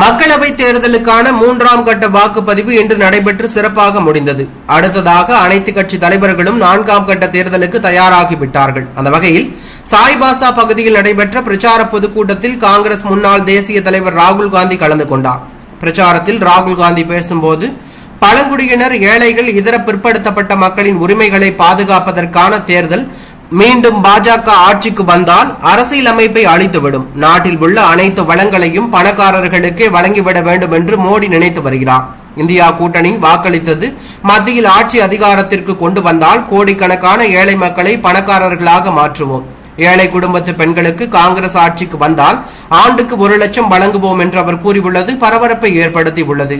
மக்களவை தேர்தலுக்கான மூன்றாம் கட்ட வாக்குப்பதிவு இன்று நடைபெற்று சிறப்பாக முடிந்தது. அடுத்ததாக அனைத்து கட்சி தலைவர்களும் நான்காம் கட்ட தேர்தலுக்கு தயாராகிவிட்டார்கள். அந்த வகையில் சாய்பாசா பகுதியில் நடைபெற்ற பிரச்சார பொதுக்கூட்டத்தில் காங்கிரஸ் முன்னாள் தேசிய தலைவர் ராகுல் காந்தி கலந்து கொண்டார். பிரச்சாரத்தில் ராகுல் காந்தி பேசும்போது பழங்குடியினர் ஏழைகள் இதர பிற்படுத்தப்பட்ட மக்களின் உரிமைகளை பாதுகாப்பதற்கான தேர்தல் மீண்டும் பாஜக ஆட்சிக்கு வந்தால் அரசியலமைப்பை அழித்துவிடும். நாட்டில் உள்ள அனைத்து வளங்களையும் பணக்காரர்களுக்கே வழங்கிவிட வேண்டும் என்று மோடி நினைத்து வருகிறார். இந்தியா கூட்டணி வாக்களித்தது மத்தியில் ஆட்சி அதிகாரத்திற்கு கொண்டு வந்தால் கோடிக்கணக்கான ஏழை மக்களை பணக்காரர்களாக மாற்றுவோம். ஏழை குடும்பத்து பெண்களுக்கு காங்கிரஸ் ஆட்சிக்கு வந்தால் ஆண்டுக்கு ஒரு லட்சம் வழங்குவோம் என்று அவர் கூறியுள்ளது பரபரப்பை ஏற்படுத்தி உள்ளது